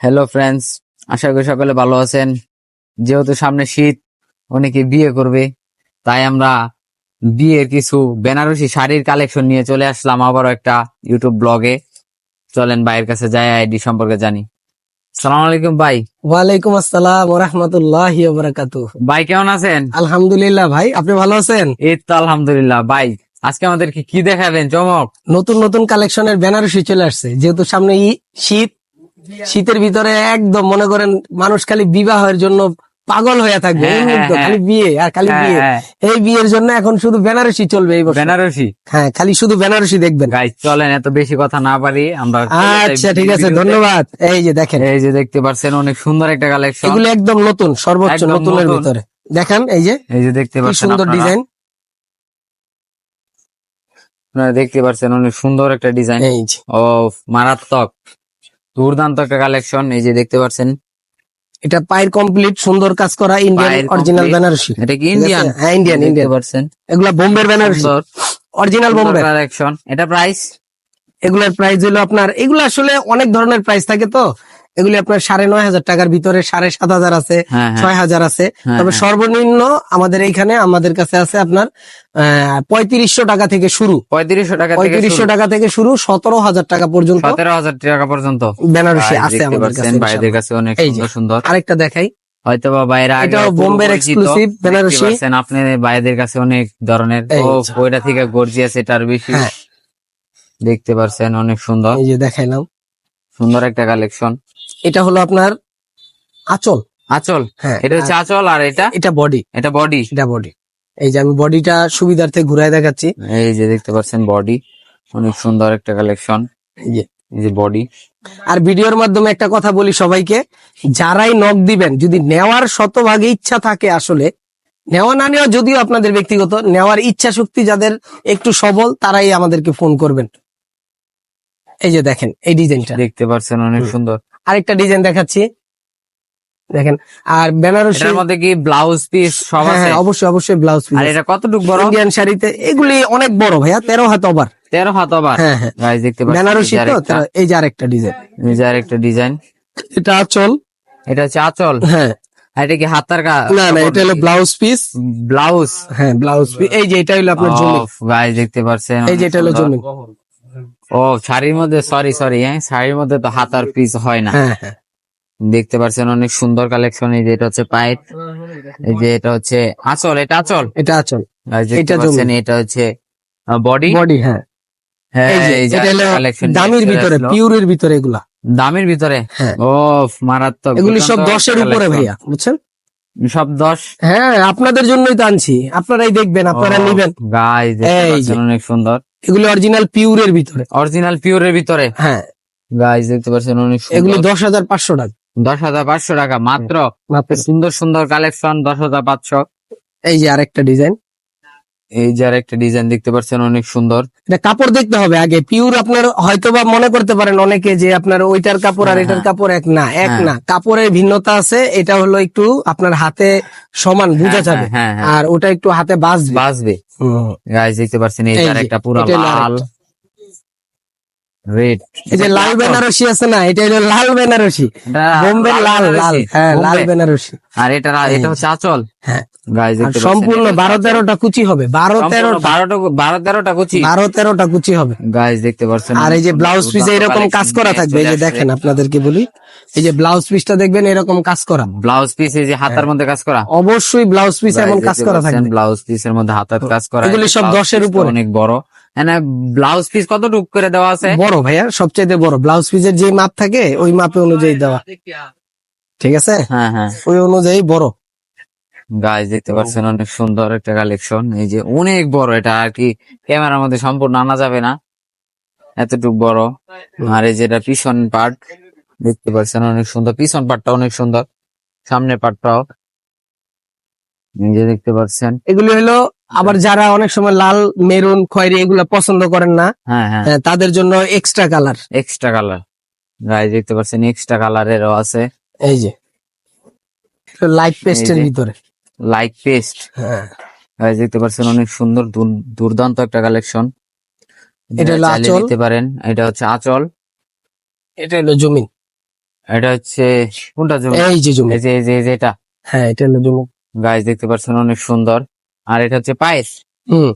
Hello friends আশা করি সকলে ভালো আছেন। যেহেতু সামনে শীত অনেকে বিয়ে করবে তাই আমরা বিয়ের কিছু বেনারসি শাড়ির কালেকশন নিয়ে চলে আসলাম আবারও একটা ইউটিউব ব্লগে চলেন ভাইয়ের কাছে যাই আইডি সম্পর্কে জানি। সালাম আলাইকুম ভাই। ওয়ালাইকুম আসসালাম রহমতুল্লাহ ভাই কেমন আছেন? আলহামদুলিল্লাহ ভাই আপনি ভালো আছেন? এই তো আলহামদুলিল্লাহ। ভাই আজকে আমাদেরকে কি দেখাবেন? চমক। নতুন নতুন কালেকশনের বেনারসি চলে আসছে। যেহেতু সামনে শীত শীতের ভিতরে একদম মনে করেন মানুষ খালি বিবাহের জন্য পাগল হয়ে থাকবে। হ্যাঁ, উন্মুক্ত, হ্যাঁ, খালি বিয়ে আর খালি হ্যাঁ, বিয়ে। হ্যাঁ, এই বিয়ের জন্য এখন শুধু বেনারসি চলবে এই বছর। বেনারসি? হ্যাঁ খালি শুধু বেনারসি দেখবেন। গাইজ চলেন এত বেশি কথা না পারি আমরা আচ্ছা ঠিক আছে ধন্যবাদ। এই যে দেখেন। এই যে দেখতে পাচ্ছেন অনেক সুন্দর একটা কালেকশন এগুলো একদম নতুন সর্বোচ্চ নতুনের ভিতরে। দেখেন এই যে। এই যে দেখতে পাচ্ছেন সুন্দর ডিজাইন। আপনারা দেখতে পাচ্ছেন অনেক সুন্দর একটা ডিজাইন। এই ও মারাত্মক। দুর্দান্ত একটা কালেকশন এই যে দেখতে পাচ্ছেন। এটা পায়ের কমপ্লিট সুন্দর কাজ করা ইন্ডিয়ান অরিজিনাল বেনারসি এটা কি ইন্ডিয়ান হ্যাঁ ইন্ডিয়ান ইন্ডিয়ান পারছেন এগুলা বোম্বের বেনারসি অরিজিনাল বোম্বে। কালেকশন এটা প্রাইস এগুলার প্রাইস হলো আপনার এগুলো আসলে অনেক ধরনের প্রাইস থাকে তো। এগুলি আপনার সাড়ে নয় হাজার টাকার ভিতরে সাড়ে সাত হাজার আছে হ্যাঁ হ্যাঁ। ছয় হাজার আছে। হ্যাঁ, তবে। সর্বনিম্ন আমাদের এইখানে আমাদের কাছে আছে আপনার পঁয়ত্রিশশো টাকা থেকে শুরু। পঁয়ত্রিশশো টাকা পঁয়ত্রিশশো টাকা থেকে শুরু সতেরো হাজার টাকা পর্যন্ত সতেরো হাজার টাকা পর্যন্ত। বেনারসি আছে আমাদের কাছে কাছে অনেক সুন্দর সুন্দর। আরেকটা দেখাই। হয়তো বা বাইরে আগে এটাও বোম্বের এক্সক্লুসিভ দেখতে বেনারসি। পাচ্ছেন আপনি বাইরের কাছে অনেক ধরনের। ওইটা থেকে গর্জিয়াস এটার বেশি। দেখতে পাচ্ছেন অনেক সুন্দর। এই যে দেখাইলাম। সুন্দর একটা কালেকশন। এটা হলো আপনার আচল। আচল। হ্যাঁ এটা হচ্ছে আচল আর এটা? এটা বডি এটা বডি এটা বডি এই যে আমি বডিটা সুবিধার্থে ঘুরাই দেখাচ্ছি। এই যে দেখতে পাচ্ছেন বডি অনেক সুন্দর একটা কালেকশন এই যে। এই যে বডি আর ভিডিওর মাধ্যমে একটা কথা বলি সবাইকে যারাই নখ দিবেন যদি নেওয়ার শতভাগে ইচ্ছা থাকে আসলে নেওয়া না নেওয়া যদিও আপনাদের ব্যক্তিগত নেওয়ার ইচ্ছা শক্তি যাদের একটু সবল তারাই আমাদেরকে ফোন করবেন। এই যে দেখেন এই ডিজাইনটা দেখতে পাচ্ছেন অনেক সুন্দর। আরেকটা ডিজাইন দেখাচ্ছি। দেখেন আর বেনারসি এটার মধ্যে কি ব্লাউজ পিস সব হ্যাঁ, আছে? হ্যাঁ, অবশ্যই অবশ্যই ব্লাউজ পিস আর এটা কতটুক বড়? ইন্ডিয়ান শাড়িতে এগুলি অনেক বড় ভাইয়া তেরো হাত ওভার। তেরো হাত আবার হ্যাঁ হ্যাঁ। গাইজ দেখতে পাচ্ছেন বেনারসি তো এই যে আরেকটা ডিজাইন এই যে আরেকটা ডিজাইন এটা আচল। এটা হচ্ছে আচল? হ্যাঁ। আর এটা কি হাতার কা না না এটা হলো ব্লাউজ পিস ব্লাউজ হ্যাঁ ব্লাউজ পিস এই যে এটা হলো আপনার জমি। গাইজ দেখতে পাচ্ছেন। এই যে এটা হলো জমি। ও শাড়ির মধ্যে সরি সরি হ্যাঁ? শাড়ির মধ্যে তো হাতার পিস হয় না। হ্যাঁ হ্যাঁ। দেখতে পাচ্ছেন অনেক সুন্দর কালেকশন এই যে এটা হচ্ছে পাইপ এই যে এটা হচ্ছে আচল এটা আচল? এটা আচল। এটা। পাচ্ছেন এটা হচ্ছে বডি বডি হ্যাঁ। হ্যাঁ দামির ভিতরে পিউরের ভিতরে এগুলা। দামের ভিতরে। ও মারাত্মক। এগুলি সব দশের উপরে ভাইয়া বুঝছেন? সব দশ? হ্যাঁ আপনাদের জন্যই তো আনছি। আপনারাই দেখবেন আপনারা নিবেন। অনেক সুন্দর। এগুলি অরিজিনাল পিউরের ভিতরে। অরিজিনাল পিউরের ভিতরে? হ্যাঁ। গাইজ দেখতে পাচ্ছেন অনেক এগুলো দশ হাজার পাঁচশো টাকা। দশ হাজার পাঁচশো টাকা মাত্র? মাত্র। সুন্দর সুন্দর কালেকশন দশ হাজার পাঁচশো। এই যে আরেকটা ডিজাইন এই যে একটা ডিজাইন দেখতে পাচ্ছেন অনেক সুন্দর এটা কাপড় দেখতে হবে আগে পিওর আপনার হয়তো বা মনে করতে পারেন অনেকে যে আপনার ওইটার কাপড় আর হ্যাঁ, এটার হ্যাঁ। কাপড় এক না এক হ্যাঁ। না কাপড়ের ভিন্নতা আছে এটা হলো একটু আপনার হাতে সমান বোঝা যাবে আর ওটা একটু হাতে বাঁচবে বাঁচবে। গাইজ দেখতে পাচ্ছেন এই একটা পুরো লাল। রেড এই যে লাল বেনারসি আছে না এটা হলো লাল বেনারসি। বোম্বে লাল লাল হ্যাঁ লাল বেনারসি। আর এটা এটা হচ্ছে আচল। হ্যাঁ। সম্পূর্ণ বারো তেরোটা কুচি হবে বারো তেরো বারোটা বারো তেরোটা কুচি। বারো তেরোটা কুচি হবে। গাইজ দেখতে পাচ্ছেন? আর এই যে ব্লাউজ পিস এরকম কাজ করা থাকবে এই যে দেখেন আপনাদেরকে বলি। এই যে ব্লাউজ পিসটা দেখবেন এরকম কাজ করা। ব্লাউজ পিস এই যে হাতার মধ্যে কাজ করা। অবশ্যই ব্লাউজ পিস এমন কাজ করা থাকবে। ব্লাউজ পিসের মধ্যে হাতার কাজ করা। এগুলি সব দশের উপর। অনেক বড়। হ্যাঁ ব্লাউজ পিস কত টুক করে দেওয়া আছে? বড় ভাইয়া সবচেয়ে বড়। ব্লাউজ পিসের যে মাপ থাকে ওই মাপে অনুযায়ী দেওয়া। ঠিক আছে? হ্যাঁ হ্যাঁ। ওই অনুযায়ী বড়। গাইজ দেখতে পাচ্ছেন অনেক সুন্দর একটা কালেকশন এই যে অনেক বড় এটা আর কি ক্যামেরার মধ্যে সম্পূর্ণ আনা যাবে না। এতটুক বড়। আর এই যেটা পিছন পার্ট দেখতে পাচ্ছেন অনেক সুন্দর। পিছন পার্টটা অনেক সুন্দর। সামনের পার্টটাও যে দেখতে পাচ্ছেন। এগুলি হলো আবার যারা অনেক সময় লাল মেরুন খয়েরি এগুলা পছন্দ করেন না হ্যাঁ হ্যাঁ। হ্যাঁ, তাদের জন্য extra colour extra colour guys দেখতে পাচ্ছেন এক্সট্রা কালারেরও আছে। এই যে লাইট পেস্টের। ভিতরে। লাইক পেস্ট হ্যাঁ। গাইজ দেখতে পাচ্ছেন অনেক সুন্দর দুর- দুর্দান্ত একটা কালেকশন এটা হলো আঁচল। নিতে পারেন। এটা হচ্ছে আঁচল। এটা হলো জমিন। এটা হচ্ছে কোনটা জমি এই যে জমি এই যে এই যে এটা। হ্যাঁ এটা হলো জমি গাছ দেখতে পাচ্ছেন অনেক সুন্দর। আর এটা হচ্ছে পায়েস। হুম।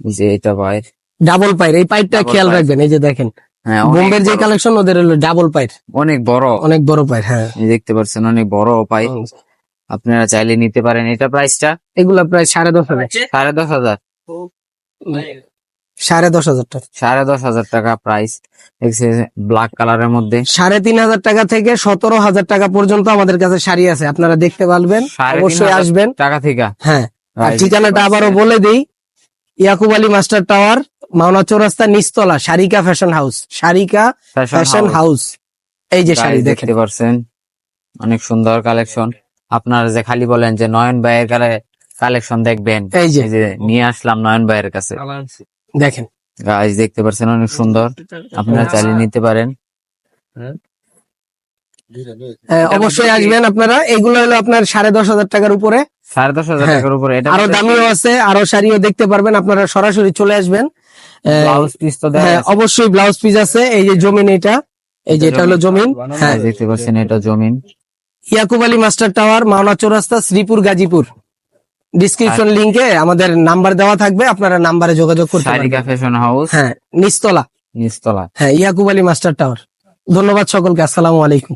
যে এটা পায়েস। ডাবল পাইর এই Double খেয়াল রাখবেন এই যে দেখেন। হ্যাঁ বোম্বের যে কালেকশন ওদের হলো ডাবল পাইর অনেক বড়। অনেক বড় পাইর হ্যাঁ। দেখতে পাচ্ছেন অনেক বড় পাই আপনারা চাইলে নিতে পারেন এটা প্রাইসটা? এগুলা প্রায় সাড়ে দশ হাজার। সাড়ে দশ হাজার। সাড়ে দশ হাজার টাকা। সাড়ে দশ হাজার টাকা প্রাইস। দেখছে ব্ল্যাক কালারের মধ্যে। সাড়ে তিন হাজার টাকা থেকে সতেরো হাজার টাকা পর্যন্ত আমাদের কাছে শাড়ি আছে আপনারা দেখতে পারবেন। অবশ্যই আসবেন। টাকা থেকে? হ্যাঁ। আর ঠিকানাটা আবারও বলে দিই। ইয়াকুব আলী মাস্টার টাওয়ার মাওনা চৌরাস্তা নিচতলা Sharika fashion house. Sharika Fashion fashion house. এই যে শাড়ি দেখতে পারছেন? অনেক সুন্দর কালেকশন। আপনারা যে খালি বলেন যে নয়ন ভাইয়ের কালেকশন দেখবেন এই যে। নিয়ে আসলাম নয়ন ভাইয়ের কাছে। দেখেন। গাইজ দেখতে পাচ্ছেন অনেক সুন্দর। আপনারা চাইলে নিতে পারেন। হ্যাঁ, অবশ্যই আসবেন আপনারা। এগুলো হলো আপনার সাড়ে দশ হাজার টাকার উপরে। সাড়ে দশ হাজার হ্যাঁ। টাকার উপরে আরও দামিও আছে আরও শাড়িও দেখতে পারবেন আপনারা সরাসরি চলে আসবেন। ব্লাউজ পিস তো হ্যাঁ। অবশ্যই ব্লাউজ পিস আছে এই যে জমিন এটা এই যে এটা হলো জমিন। হ্যাঁ। দেখতে পাচ্ছেন এটা জমিন। Yakub Ali master tower Mawna Chowrasta Sreepur Gazipur. Description লিংকে আমাদের নাম্বার দেওয়া থাকবে আপনারা নাম্বারে যোগাযোগ করতে সারিকা ফ্যাশন হাউস হ্যাঁ নিচতলা। নিচতলা। হ্যাঁ ইয়াকুব আলী মাস্টার টাওয়ার। ধন্যবাদ সকলকে আসসালামু আলাইকুম।